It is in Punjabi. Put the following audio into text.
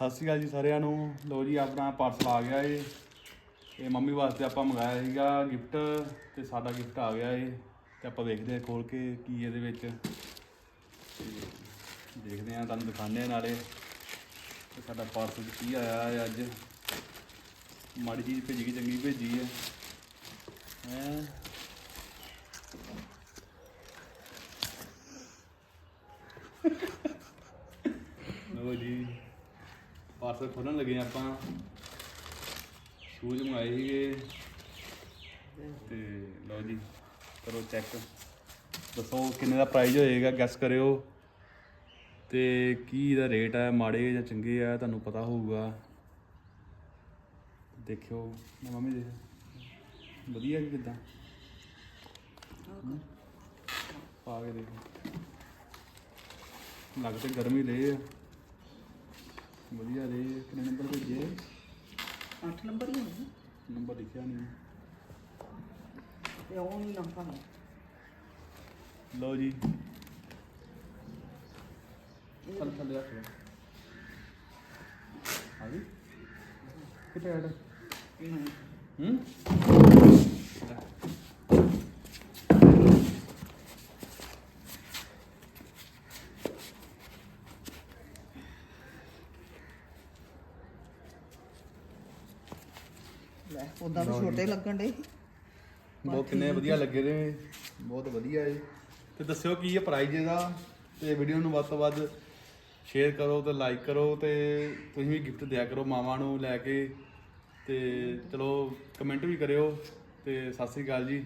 ਸਤਿ ਸ਼੍ਰੀ ਅਕਾਲ ਜੀ ਸਾਰਿਆਂ ਨੂੰ। ਲੋ ਜੀ, ਆਪਣਾ ਪਾਰਸਲ ਆ ਗਿਆ ਏ। ਇਹ ਮੰਮੀ ਵਾਸਤੇ ਆਪਾਂ ਮੰਗਾਇਆ ਸੀਗਾ ਗਿਫਟ ਤੇ ਸਾਡਾ ਗਿਫਟ ਆ ਗਿਆ ਏ। ਤੇ ਆਪਾਂ ਵੇਖਦੇ ਹਾਂ ਖੋਲ ਕੇ ਕੀ ਇਹਦੇ ਵਿੱਚ। ਤੇ ਦੇਖਦੇ ਹਾਂ, ਤੁਹਾਨੂੰ ਦਿਖਾਉਂਦੇ ਹਾਂ ਨਾਲੇ। ਤੇ ਸਾਡਾ ਪਾਰਸਲ ਕੀ ਆਇਆ ਹੈ ਅੱਜ। ਮਾੜੀ ਚੀਜ਼ ਭੇਜੀ ਕਿ ਚੰਗੀ ਭੇਜੀ ਹੈ ਹੈਂ? ਲੋ ਜੀ। ਪਾਰਸਲ ਖੋਲਣ ਲੱਗੇ ਹਾਂ ਆਪਾਂ। ਸ਼ੂਜ਼ ਮੰਗਾਏ ਸੀਗੇ। ਤੇ ਲਓ ਜੀ, ਕਰੋ ਚੈੱਕ ਦੱਸੋ ਕਿੰਨੇ ਦਾ ਪ੍ਰਾਈਸ ਹੋਏਗਾ ਗੈਸ ਕਰਿਓ। ਤੇ ਕੀ ਇਹਦਾ ਰੇਟ ਹੈ ਮਾੜੇ ਜਾਂ ਚੰਗੇ ਆ, ਤੁਹਾਨੂੰ ਪਤਾ ਹੋਊਗਾ। ਦੇਖਿਓ ਨਾ ਮੰਮੀ ਦੇਖ ਵਧੀਆ ਕਿ ਕਿਦਾਂ? ਪਾ ਕੇ ਦੇਖੋ। ਲੱਗ ਤੇ ਗਰਮੀ ਲੈ ਆ। ਵਧੀਆ ਦੇ ਕਿੰਨੇ ਨੰਬਰ ਭੇਜੇ? 8 ਨੰਬਰ ਹੀ ਹੋਣੀ ਨੰਬਰ ਲਿਖਿਆ ਨਹੀਂ। ਤੇ ਉਹ ਨਹੀਂ ਨੰਬਰ ਹੈ ਲਓ ਜੀ। ਚੱਲ ਥੱਲੇ ਰੱਖ ਲਓ। ਆ ਗਈ? ਕਿੱਥੇ ਐਡ ਹੂੰ? ਲੈ। ਉਦਾਂ ਤਾਂ ਛੋਟੇ ਲੱਗਣ ਡੇ ਬਹੁਤ ਕਿੰਨੇ ਵਧੀਆ ਲੱਗੇ ਨੇ। ਬਹੁਤ ਵਧੀਆ ਏ ਤੇ ਦੱਸਿਓ ਕੀ ਹੈ ਪ੍ਰਾਈਜ਼ ਇਹਦਾ। ਤੇ ਵੀਡੀਓ ਨੂੰ ਵੱਧ ਤੋਂ ਵੱਧ ਸ਼ੇਅਰ ਕਰੋ ਤੇ ਲਾਈਕ ਕਰੋ ਤੇ ਤੁਸੀਂ ਵੀ ਗਿਫਟ ਦਿਆ ਕਰੋ ਮਾਵਾਂ ਨੂੰ ਲੈ ਕੇ। ਤੇ ਚਲੋ ਕਮੈਂਟ ਵੀ ਕਰਿਓ ਤੇ ਸਤਿ ਸ੍ਰੀ ਅਕਾਲ ਜੀ।